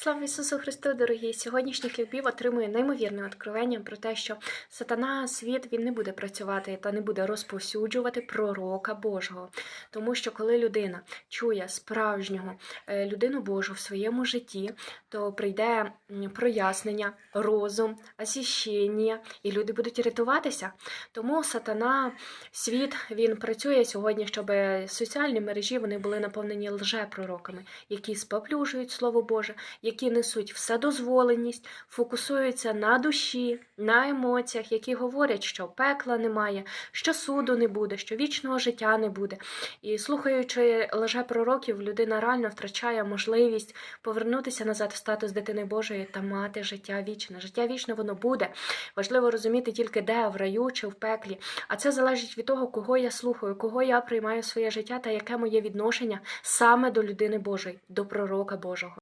Слава Ісусу Христу, дорогі! Сьогоднішній хлібів отримує неймовірне откровення про те, що сатана світ він не буде працювати та не буде розповсюджувати пророка Божого. Тому що коли людина чує справжнього е, людину Божу в своєму житті, то прийде прояснення, розум, освящення, і люди будуть рятуватися. Тому сатана, світ він працює сьогодні, щоб соціальні мережі вони були наповнені лжепророками, які споплюжують Слово Боже, які несуть вседозволеність, фокусуються на душі, на емоціях, які говорять, що пекла немає, що суду не буде, що вічного життя не буде. І слухаючи лжепророків, людина реально втрачає можливість повернутися назад в статус дитини Божої та мати життя вічне. Життя вічне воно буде. Важливо розуміти тільки де, в раю чи в пеклі. А це залежить від того, кого я слухаю, кого я приймаю своє життя та яке моє відношення саме до людини Божої, до пророка Божого.